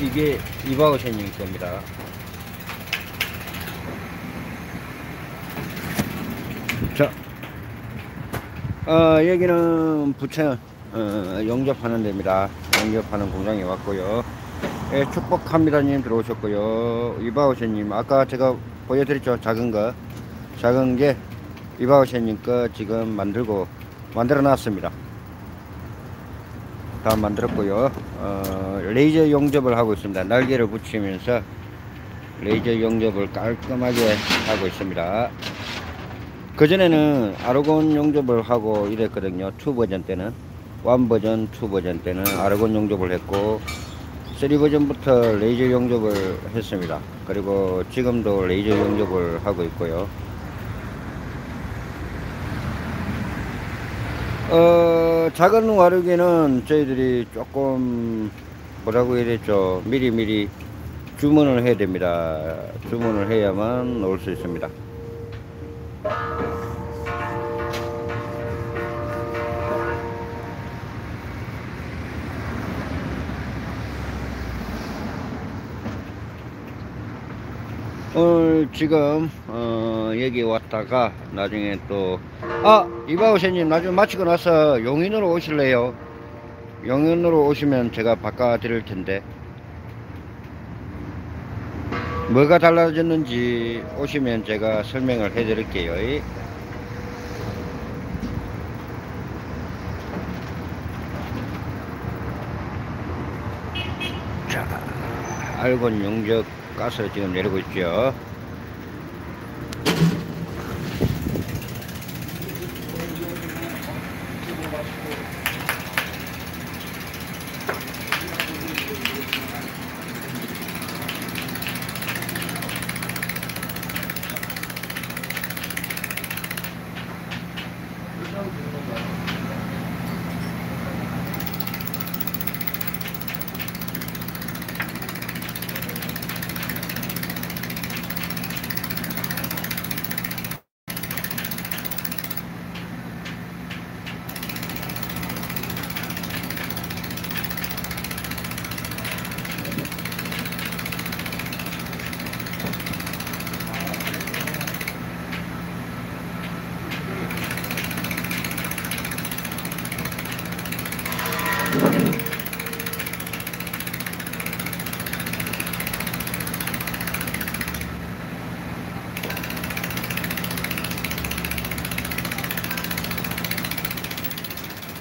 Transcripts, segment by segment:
이게 이바오션일 겁니다. 자, 어, 여기는 부천 어, 영접하는 데입니다. 영접하는 공장에 왔고요. 예, 축복합니다님 들어오셨고요. 이바오션님 아까 제가 보여드렸죠 작은 거 작은 게 이바오션님 거 지금 만들고 만들어 놨습니다. 다 만들었고요. 어, 레이저 용접을 하고 있습니다. 날개를 붙이면서 레이저 용접을 깔끔하게 하고 있습니다. 그전에는 아르곤 용접을 하고 이랬거든요. 2 버전 때는. 1 버전, 2 버전 때는 아르곤 용접을 했고 3 버전부터 레이저 용접을 했습니다. 그리고 지금도 레이저 용접을 하고 있고요. 어, 작은 와르기는 저희들이 조금 뭐라고 해야 되죠? 미리미리 주문을 해야 됩니다. 주문을 해야만 올 수 있습니다. 오늘 지금 어, 여기 왔다가 나중에 또 아 이바오세님 나중에 마치고 나서 용인으로 오실래요? 용인으로 오시면 제가 바꿔 드릴 텐데. 뭐가 달라졌는지 오시면 제가 설명을 해 드릴게요. 자 알곤 용접 가스 지금 내리고 있죠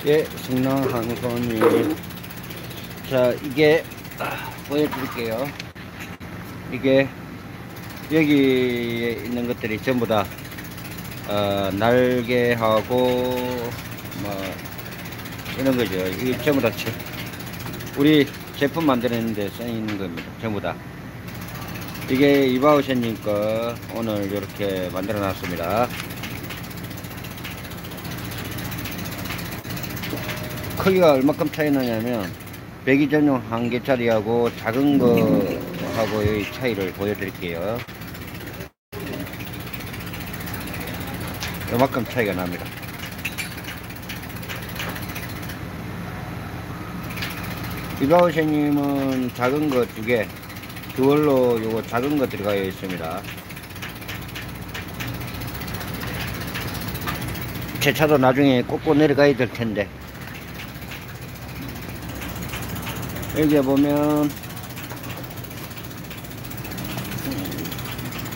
예, 승랑항선이 자 이게 아, 보여드릴게요. 이게 여기에 있는 것들이 전부 다 어, 날개하고 뭐 이런 거죠. 이게 전부 다 제, 우리 제품 만드는 데 쓰이는 겁니다. 전부 다. 이게 이바우션님 거 오늘 이렇게 만들어 놨습니다. 크기가 얼마큼 차이 나냐면 배기 전용 한 개짜리하고 작은 거하고의 차이를 보여드릴게요. 이만큼 차이가 납니다. 이바우셰님은 작은 거 두 개, 듀얼로 요거 작은 거 들어가 있습니다. 제 차도 나중에 꽂고 내려가야 될 텐데. 여기 보면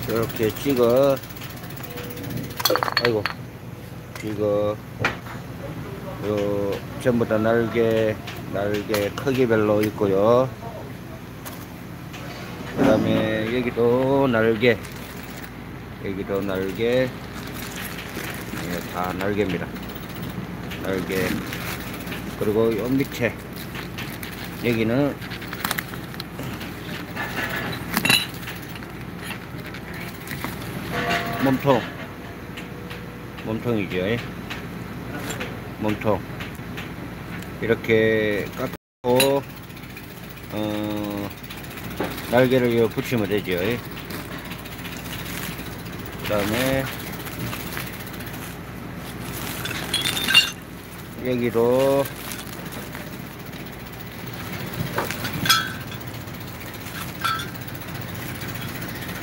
이렇게 찍어. 아이고 이거 요 전부 다 날개 날개 크기별로 있고요. 그 다음에 여기도 날개 여기도 날개. 예, 다 날개입니다. 날개. 그리고 요 밑에 여기는 몸통. 몸통이죠. 몸통. 이렇게 깎고 어, 날개를 붙이면 되죠. 그 다음에 여기도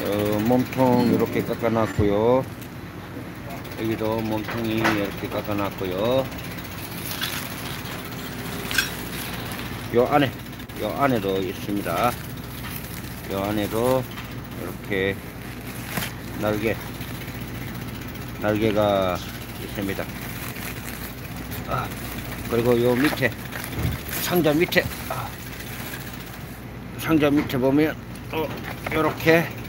어, 몸통 이렇게 깎아놨고요. 여기도 몸통이 이렇게 깎아놨고요. 요 안에 요 안에도 있습니다. 요 안에도 이렇게 날개 날개가 있습니다. 아, 그리고 요 밑에 상자 밑에 아, 상자 밑에 보면 또 요렇게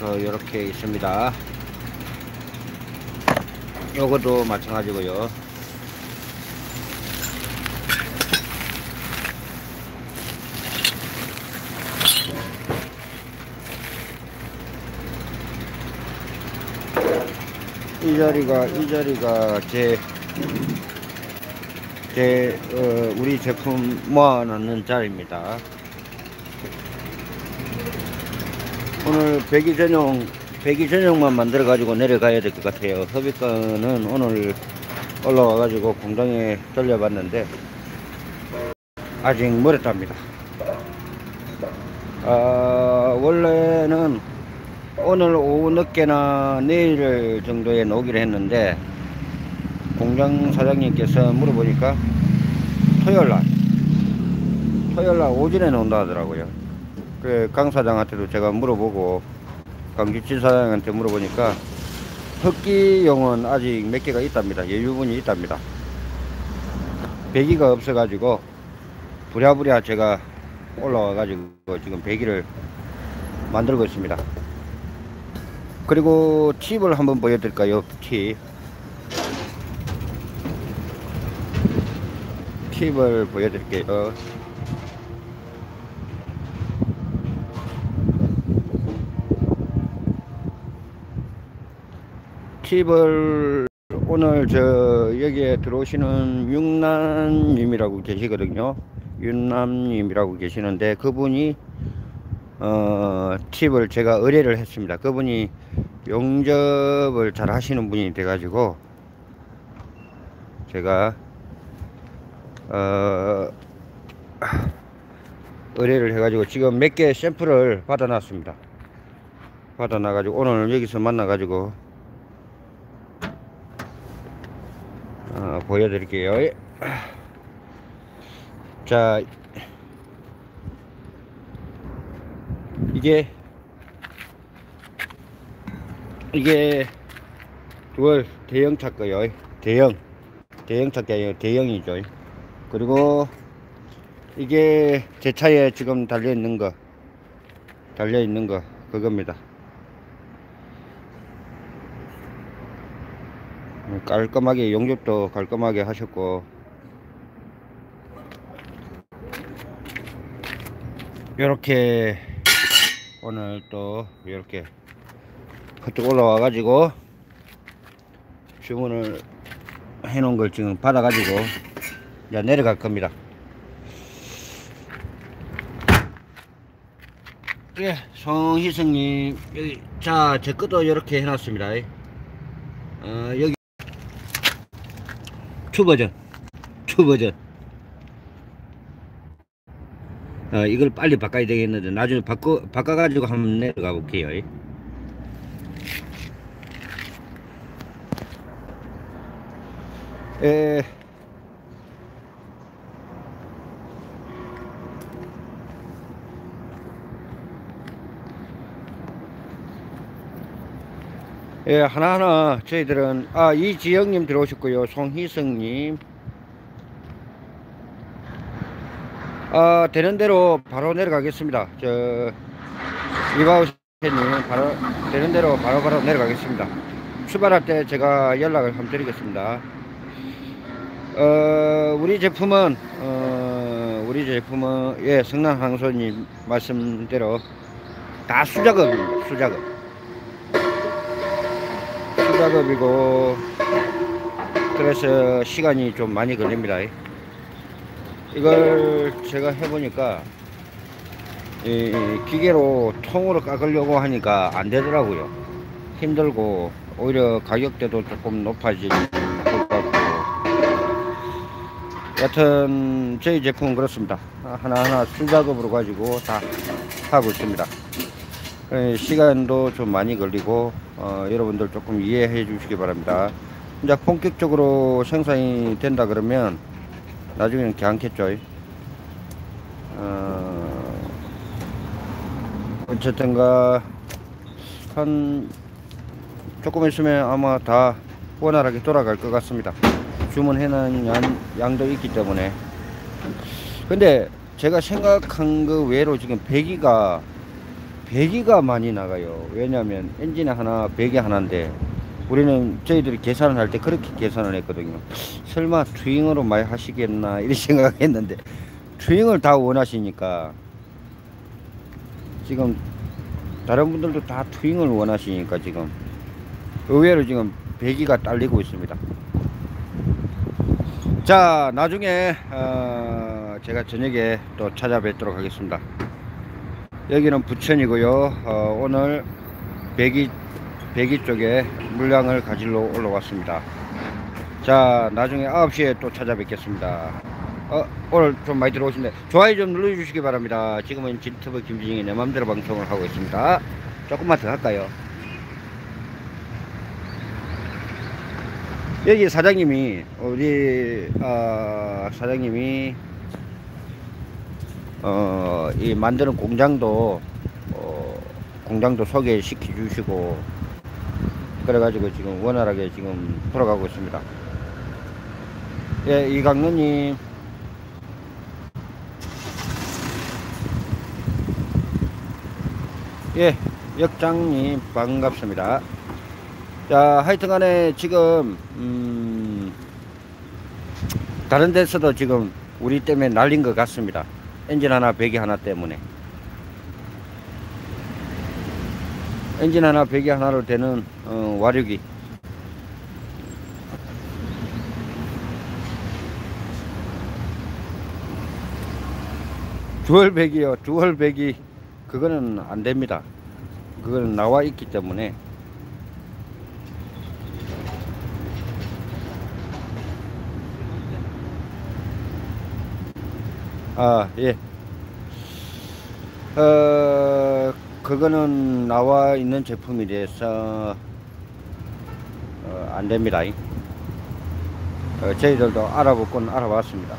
어, 요렇게 있습니다 요것도 마찬가지고요 이 자리가 이 자리가 제 제, 어, 우리 제품 모아놓는 자리입니다. 오늘 배기 전용, 배기 전용만 만들어 가지고 내려가야 될 것 같아요. 흡입건은 오늘 올라와 가지고 공장에 돌려봤는데, 아직 멀었답니다. 아, 원래는 오늘 오후 늦게나 내일 정도에 오기로 했는데, 공장 사장님께서 물어보니까 토요일 날 토요일 날 오전에 온다 하더라고요. 그 강 사장한테도 제가 물어보고 강주진 사장한테 물어보니까 흑기용은 아직 몇 개가 있답니다. 여유분이 있답니다. 배기가 없어가지고 부랴부랴 제가 올라와가지고 지금 배기를 만들고 있습니다. 그리고 팁을 한번 보여드릴까요? 팁. 팁을 보여드릴게요. 팁을 오늘 저 여기에 들어오시는 윤남님이라고 계시거든요. 윤남님이라고 계시는데 그분이 어 팁을 제가 의뢰를 했습니다. 그분이 용접을 잘 하시는 분이 돼가지고 제가 어, 의뢰를 해가지고 지금 몇 개 샘플을 받아놨습니다. 받아놔가지고 오늘 여기서 만나가지고 어, 보여드릴게요. 예. 자, 이게 이게 듀얼 대형차 거요. 대형 대형차 게 아니고 대형이죠. 그리고 이게 제 차에 지금 달려 있는 거 달려 있는 거 그겁니다 깔끔하게 용접도 깔끔하게 하셨고 이렇게 오늘 또 이렇게 그쪽 올라와 가지고 주문을 해 놓은 걸 지금 받아 가지고 이제 내려갈 겁니다. 예, 송희성님 여기 자제 것도 이렇게 해놨습니다. 어, 여기 추버전, 추버전. 어, 이걸 빨리 바꿔야 되겠는데 나중에 바꿔 바꿔가지고 한번 내려가 볼게요. 에. 예, 하나하나 저희들은 아 이지영님 들어오셨고요. 송희성님. 아 되는 대로 바로 내려가겠습니다. 저 이바우스님 바로 되는 대로 바로 바로 내려가겠습니다. 출발할 때 제가 연락을 한번 드리겠습니다. 어 우리 제품은 어 우리 제품은 예 성남 항소님 말씀대로 다 수작업입니다. 수작업 작업이고 그래서 시간이 좀 많이 걸립니다. 이걸 제가 해보니까 이 기계로 통으로 깎으려고 하니까 안 되더라고요. 힘들고 오히려 가격대도 조금 높아질 것 같고. 여튼 저희 제품은 그렇습니다. 하나하나 수작업으로 가지고 다 하고 있습니다. 예, 시간도 좀 많이 걸리고 어, 여러분들 조금 이해해 주시기 바랍니다. 이제 본격적으로 생산이 된다 그러면 나중에는 괜찮겠죠. 어, 어쨌든가 한 조금 있으면 아마 다 원활하게 돌아갈 것 같습니다. 주문해 놓은 양, 양도 있기 때문에. 근데 제가 생각한 그 외로 지금 배기가 배기가 많이 나가요. 왜냐하면 엔진 하나, 배기 하나인데 우리는 저희들이 계산을 할 때 그렇게 계산을 했거든요. 설마 투잉으로 많이 하시겠나 이런 생각했는데 투잉을 다 원하시니까 지금 다른 분들도 다 투잉을 원하시니까 지금 의외로 지금 배기가 딸리고 있습니다. 자 나중에 어, 제가 저녁에 또 찾아뵙도록 하겠습니다. 여기는 부천이고요. 어, 오늘 배기 배기 쪽에 물량을 가지러 올라왔습니다. 자 나중에 9시에 또 찾아뵙겠습니다. 어, 오늘 좀 많이 들어오신데 좋아요 좀 눌러주시기 바랍니다. 지금은 진트브 김진영의 내 맘대로 방송을 하고 있습니다. 조금만 더 할까요? 여기 사장님이 우리 어, 사장님이 어, 이 만드는 공장도 어, 공장도 소개시켜 주시고 그래가지고 지금 원활하게 지금 돌아가고 있습니다. 예, 이강로님 예, 역장님 반갑습니다. 자, 하여튼 간에 지금, 음, 다른 데서도 지금 우리 때문에 날린 것 같습니다. 엔진 하나, 배기 하나 때문에. 엔진 하나, 배기 하나로 되는, 어, 와류기. 주얼 배기요, 주얼 배기. 그거는 안 됩니다. 그거는 나와 있기 때문에. 아, 예. 어, 그거는 나와 있는 제품이라서, 어, 안 됩니다. 어, 저희들도 알아보곤 알아봤습니다.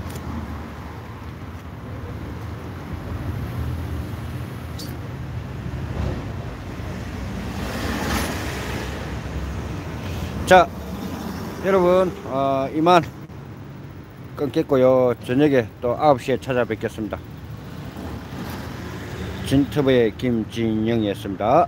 자, 여러분, 어, 이만 끊겠고요. 저녁에 또 9시에 찾아뵙겠습니다. 진트브의 김진영이었습니다.